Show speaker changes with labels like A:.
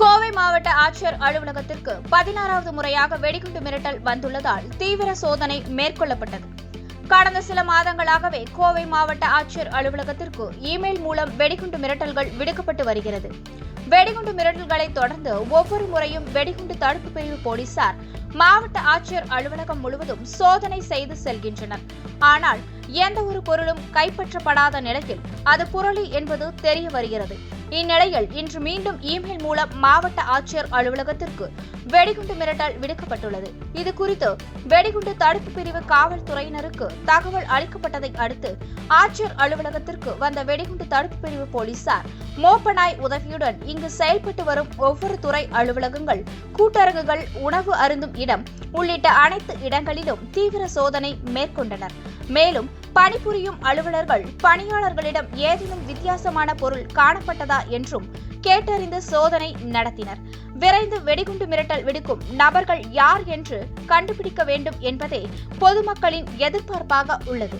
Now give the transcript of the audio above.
A: கோவை மாவட்ட ஆட்சியர் அலுவலகத்திற்கு பதினாறாவது முறையாக வெடிகுண்டு மிரட்டல் வந்துள்ளதால் தீவிர சோதனை மேற்கொள்ளப்பட்டது. கடந்த சில மாதங்களாகவே கோவை மாவட்ட ஆட்சியர் அலுவலகத்திற்கு இமெயில் மூலம் வெடிகுண்டு மிரட்டல்கள் விடுக்கப்பட்டு வருகிறது. வெடிகுண்டு மிரட்டல்களை தொடர்ந்து ஒவ்வொரு முறையும் வெடிகுண்டு தடுப்பு பிரிவு போலீசார் மாவட்ட ஆட்சியர் அலுவலகம் முழுவதும் சோதனை செய்து செல்கின்றனர். ஆனால் எந்த ஒரு பொருளும் கைப்பற்றப்படாத நிலையில் அது புரளி என்பது தெரிய வருகிறது. இந்நிலையில் இன்று மீண்டும் இமெயில் மூலம் மாவட்ட ஆட்சியர் அலுவலகத்திற்கு வெடிகுண்டு மிரட்டல் விடுக்கப்பட்டுள்ளது. இது குறித்து வெடிகுண்டு தடுப்பு பிரிவு காவல்துறையினருக்கு தகவல் அளிக்கப்பட்டதை அடுத்து ஆட்சியர் அலுவலகத்திற்கு வந்த வெடிகுண்டு தடுப்பு பிரிவு போலீசார் மோப்பனாய் உதவியுடன் இங்கு செயல்பட்டு வரும் ஒவ்வொரு துறை அலுவலகங்கள் கூட்டரங்குகள் உணவு அருந்தும் இடம் உள்ளிட்ட அனைத்து இடங்களிலும் தீவிர சோதனை மேற்கொண்டனர். மேலும் பணிபுரியும் அலுவலர்கள் பணியாளர்களிடம் ஏதேனும் வித்தியாசமான பொருள் காணப்பட்டதா என்றும் கேட்டறிந்து சோதனை நடத்தினர். விரைந்து வெடிகுண்டு மிரட்டல் விடுக்கும் நபர்கள் யார் என்று கண்டுபிடிக்க வேண்டும் என்பதே பொதுமக்களின் எதிர்பார்ப்பாக உள்ளது.